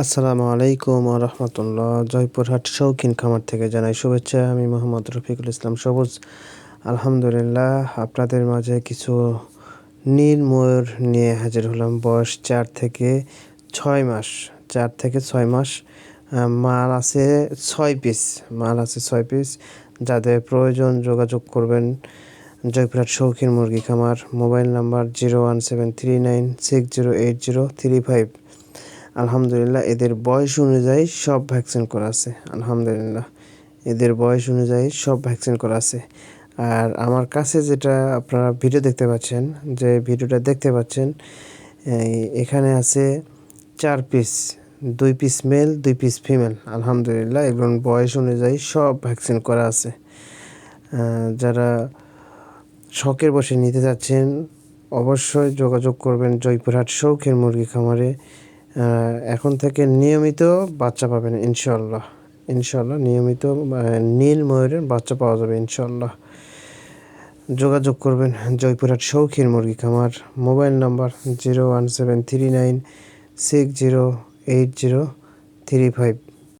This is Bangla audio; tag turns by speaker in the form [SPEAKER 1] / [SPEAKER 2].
[SPEAKER 1] আসসালামু আলাইকুম রহমতুল্লাহ। জয়পুরহাট শৌখিন খামার থেকে জানাই শুভেচ্ছা। আমি মোহাম্মদ রফিকুল ইসলাম সবুজ। আলহামদুলিল্লাহ, আপনাদের মাঝে কিছু নীল ময়ূর নিয়ে হাজির হলাম। বয়স চার থেকে ছয় মাস, চার থেকে ছয় মাস। মাল আছে ছয় পিস, মাল আছে ছয় পিস। যাদের প্রয়োজন যোগাযোগ করবেন জয়পুরহাট শৌখিন মুরগি খামার। Mobile number zero one seven three nine six zero eight zero three five. আলহামদুলিল্লাহ, এদের বয়স অনুযায়ী সব ভ্যাকসিন করা আছে। আলহামদুলিল্লাহ, এদের বয়স অনুযায়ী সব ভ্যাকসিন করা আছে। আর আমার কাছে যেটা আপনারা ভিডিও দেখতে পাচ্ছেন, যে ভিডিওটা দেখতে পাচ্ছেন এখানে আছে চার পিস দুই পিস মেল দুই পিস ফিমেল আলহামদুলিল্লাহ, এগুলো বয়স অনুযায়ী সব ভ্যাকসিন করা আছে। যারা শখের বসে নিতে যাচ্ছেন অবশ্যই যোগাযোগ করবেন জয়পুরহাট শৌখের মুরগি খামারে। এখন থেকে নিয়মিত বাচ্চা পাবেন ইনশাল্লাহ ইনশাল্লাহ নিয়মিত নীল ময়ূরের বাচ্চা পাওয়া যাবে ইনশাল্লাহ যোগাযোগ করবেন জয়পুরহাট শৌখিন মুরগি খামার, mobile number zero one seven three nine six zero eight zero three five.